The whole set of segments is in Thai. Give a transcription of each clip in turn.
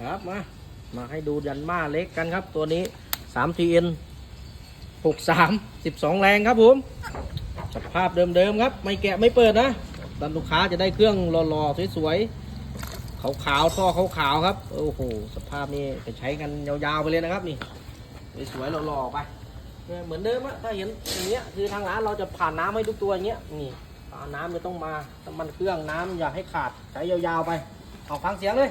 ครับมา มาให้ดูยันมาเล็กกันครับตัวนี้ 3TN 63 12แรงครับผมสภาพเดิมๆครับ ไม่แกะไม่เปิดนะดันลูกค้าจะได้เครื่องหล่อๆสวยๆขาวๆท่อขาวๆครับโอ้โหสภาพนี้ไปใช้กันยาวๆไปเลยนะครับนี่สวยๆหล่อๆไปเหมือนเดิมอะถ้าเห็นอย่างเงี้ยคือทางร้านเราจะผ่านน้ำให้ทุกตัวอย่างเงี้ยนี่น้ำไม่ต้องมาน้ำมันเครื่องน้ำอย่าให้ขาดใช้ยาวๆไปเอาฟังเสียงเลย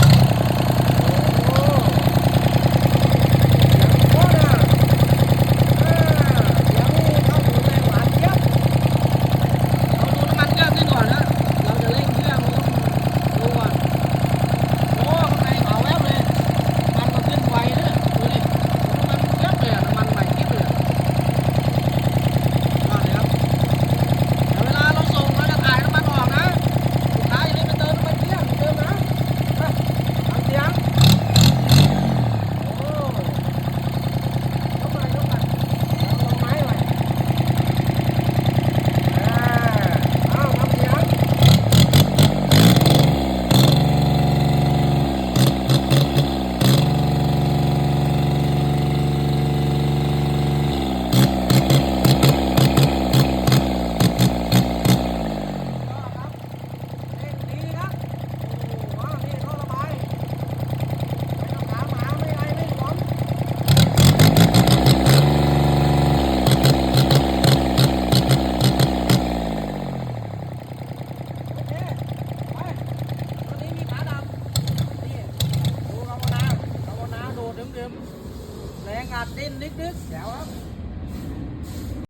เมแรงอัดดิ้นนิดๆแถวครับ